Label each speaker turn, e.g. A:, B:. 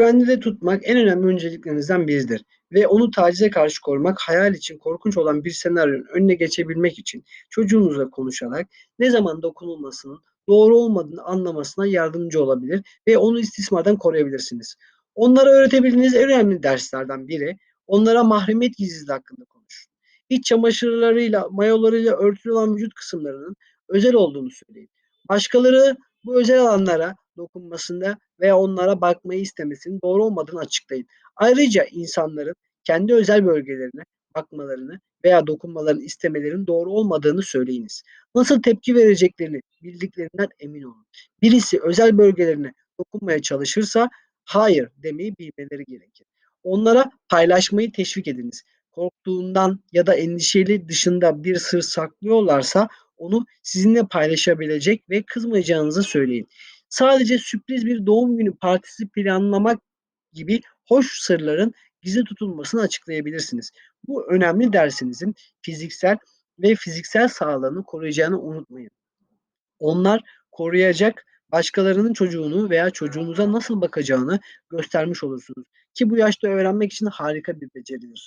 A: Güvende tutmak en önemli önceliklerinizden biridir ve onu tacize karşı korumak, hayal için korkunç olan bir senaryonun önüne geçebilmek için çocuğunuzla konuşarak ne zaman dokunulmasının doğru olmadığını anlamasına yardımcı olabilir ve onu istismardan koruyabilirsiniz. Onlara öğretebildiğiniz en önemli derslerden biri, onlara mahremiyet gizliliği hakkında konuşun. İç çamaşırlarıyla, mayolarıyla örtülü olan vücut kısımlarının özel olduğunu söyleyin. Başkaları bu özel alanlara dokunmasında veya onlara bakmayı istemesinin doğru olmadığını açıklayın. Ayrıca insanların kendi özel bölgelerine bakmalarını veya dokunmalarını istemelerinin doğru olmadığını söyleyiniz. Nasıl tepki vereceklerini bildiklerinden emin olun. Birisi özel bölgelerine dokunmaya çalışırsa hayır demeyi bilmeleri gerekir. Onlara paylaşmayı teşvik ediniz. Korktuğundan ya da endişeli dışında bir sır saklıyorlarsa onu sizinle paylaşabilecek ve kızmayacağınızı söyleyin. Sadece sürpriz bir doğum günü partisi planlamak gibi hoş sırların gizli tutulmasını açıklayabilirsiniz. Bu önemli dersinizin fiziksel ve fiziksel sağlığını koruyacağını unutmayın. Onlar koruyacak, başkalarının çocuğunu veya çocuğunuza nasıl bakacağını göstermiş olursunuz ki bu yaşta öğrenmek için harika bir beceridir.